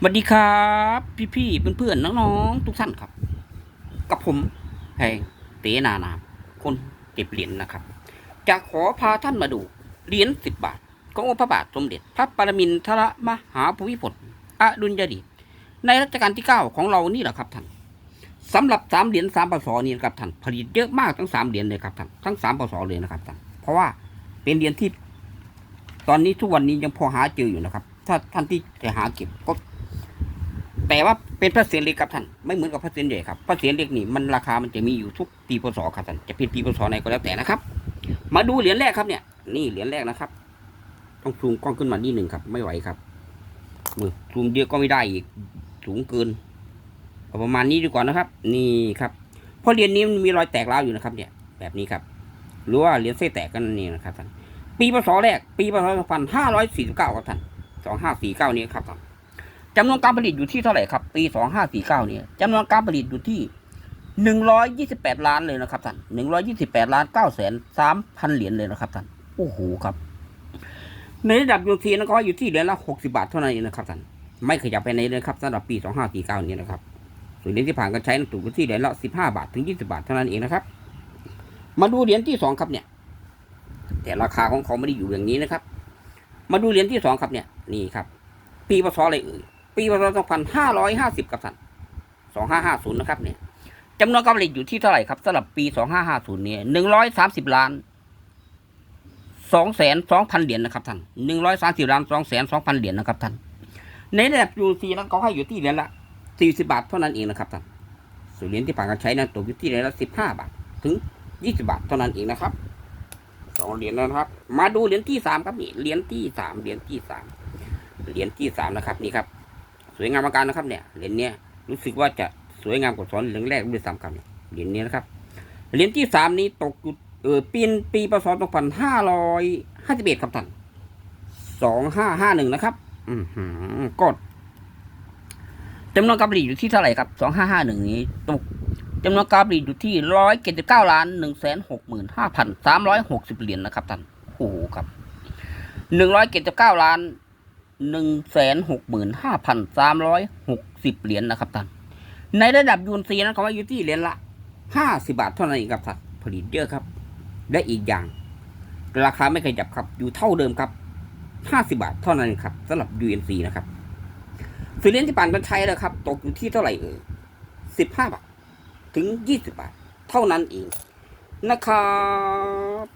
สวัสดีครับ พี่ๆเพื่อนๆน้องๆทุกท่านครับ กับผมแพงเตนานาคนเก็บเหรียญนะครับ จะขอพาท่านมาดูเหรียญสิบบาท ขององค์พระบาทสมเด็จ พระปรมินทรมหาภูมิพลอดุลยเดชในรัชกาลที่เก้าของเรานี่แหละครับท่านสำหรับสามเหรียญสามปศนี่นะครับท่านผลิตเยอะมากทั้งสามเหรียญเลยครับท่านทั้งสามปศเลยนะครับท่านเพราะว่าเป็นเหรียญที่ ตอนนี้ทุกวันนี้ยังพอหาเจออยู่นะครับ ถ้าท่านที่จะหาเก็บก็ แต่ว่าเป็นพระเศียรเล็กครับท่านไม่เหมือนกับพระเศียรใหญ่ครับพระเศียรเล็กนี่มันราคามันจะมีอยู่ทุกปีพศครับท่านจะเป็นปีพศไหนก็แล้วแต่นะครับ มาดูเหรียญแรกครับเนี่ย นี่เหรียญแรกนะครับ ต้องซูมกล้องขึ้นมานิดหนึ่งครับ ไม่ไหวครับมือซูมเยอะก็ไม่ได้อีกสูงเกินเอาประมาณนี้ดีกว่านะครับ นี่ครับเพราะเหรียญนี้มันมีรอยแตกร้าวอยู่นะครับ เนี่ย แบบนี้ครับ หรือว่าเหรียญเส้แตกกันนี่นะครับท่านปีพศแรก ปีพศสองพันห้าร้อยสี่สิบเก้าครับท่านสองห้าสี่เก้านี้ครับท่าน จำนวนการผลิตอยู่ที่เท่าไหร่ครับ ปีสองห้าสี่เนี่ยจำนวนการผลิตอยู่ที่หนึ่งร้อยยี่สิบแปดล้านเลยนะครับท่านหนึ่งร้อยี่สิบแปดล้านเก้าแสนสามพันเหรียญเลยนะครับท่านโอ้โหครับในระดับยูทีนะก็อยู่ที่เหรียญละหกสิบาทเท่านั้นเองนะครับท่านไม่ขยับไปไหนเลยครับสำหรับปีสองห้าสี่เก้านี้นะครับส่วนเหรียญที่ผ่านการใช้นั้นถูกอยู่ที่เหรียญละสิบาทถึงยี่สิบาทเท่านั้นเองนะครับ มาดูเหรียญที่สองครับเนี่ย แต่ราคาของเขาไม่ได้อยู่อย่างนี้นะครับ มาดูเหรียญที่สองครับเนี่ยนี่ครับ ปีพศอะไรเอ่ย ปีพศ2550ครับท่าน2550นะครับเนี่ยจำนวนการอยู่ที่เท่าไหร่ครับสำหรับปี 2550เนี่ย130 ล้าน2แสน2,000เหรียญนะครับท่าน130ล้าน2แสน2,000เหรียญนะครับท่านในระดับยูซีนั้นเขาให้อยู่ที่เหรียญละ 40 บาทเท่านั้นเองนะครับท่านส่วนเหรียญที่ผ่านการใช้นั้นตกอยู่ที่เหรียญละ 15 บาทถึง 20 บาทเท่านั้นเองนะครับสองเหรียญแล้วนะครับ มาดูเหรียญที่สามครับนี่เหรียญที่สามเหรียญที่สามเหรียญที่สามนะครับนี่ครับ สวยงามมาการนะครับเนี่ยเหรียญเนี้ยรู้สึกว่าจะสวยงามกว่าซ้อนเหรียญแรกด้วยซ้ำครับเหรียญนี้นะครับเหรียญที่สามนี้ตกอยู่เออปีนปีพศสองพันห้าร้อยห้าสิบเอ็ดครับท่านสองห้าห้าหนึ่งนะครับอืมกดจำนวนการอยู่ที่เท่าไหร่ครับสองห้าห้าหนึ่งนี้ตกจำนวนการอยู่ที่ร้อยเจ็ดสิบเก้าล้านหนึ่งแสนหกหมื่นห้าพันสามร้อยหกสิบเหรียญนะครับท่านโอ้โหครับหนึ่งร้อยเจ็ดสิบเก้าล้าน หนึ่งแสนหกหมื่นห้าพันสามร้อยหกสิบเหรียญนะครับท่าน ในระดับยูนซีนั้นเขาว่าอยู่ที่เหรียญละห้าสิบาทเท่านั้นเองครับท่านผลิตเยอะครับ และอีกอย่าง ราคาไม่ขยับครับ อยู่เท่าเดิมครับห้าสิบาทเท่านั้นครับสำหรับ UNC นะครับส่วนเหรียญที่ผ่านการใช้นะครับ ตกอยู่ที่เท่าไหร่เอ่ยสิบห้าบาท ถึงยี่สิบาท เท่านั้นเองนะครับ